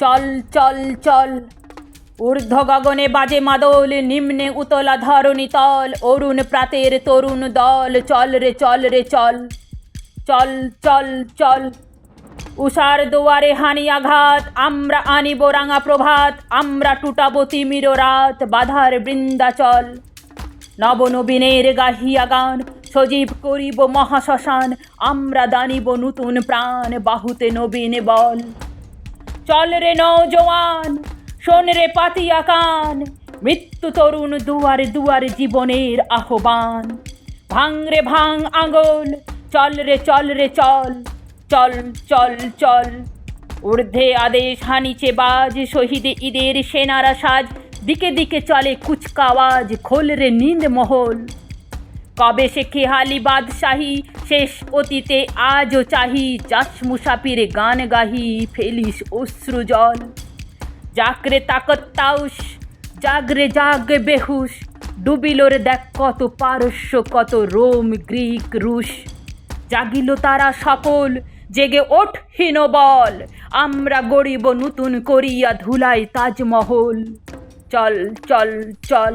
চল চল চল। ঊর্ধ্ব গগনে বাজে মাদল, নিম্নে উতলা ধরণী তল, অরুণ প্রাতের তরুণ দল, চল রে চল রে, চল। চল চল চল। উষার দুয়ারে হানি আঘাত, আমরা আনিব রাঙা প্রভাত, আমরা টুটাবো তিমির রাত, বাধার বৃন্দাচল। নবনবীনের গাহিয়া গান, সজীব করিব মহাশ্মশান, আমরা দানিব নতুন প্রাণ, বাহুতে নবীন বল। চল রে নৌজওয়ান শোন রে পাতিয়া কান মৃত্যু তরুণ দুয়ারে দুয়ারে জীবনের আহ্বান। ভাঙ রে ভাঙ আঙ্গল চল রে চল রে চল চল চল চল। ঊর্ধ্বে আদেশ হানিচে বাজ, শহীদে ঈদের সেনারা সাজ, দিকে দিকে চলে কুচকাওয়াজ, খোল রে নিন্দ মহল কবে সে খেহালি বাদশাহী? শেষ অতীতে আজও চাহি চাষ মুসাফিরে গান গাহি, ফেলিস অশ্রু জল। জাগরে তাকত তাউস, জাগরে জাগ বেহুশ ডুবিল রে দেখ কত পারস্য, কত রোম, গ্রিক, রুশ। জাগিল তারা সকল জেগে ওঠ হীন বল। আমরা গড়িব নতুন করিয়া ধুলাই তাজমহল। চল চল চল।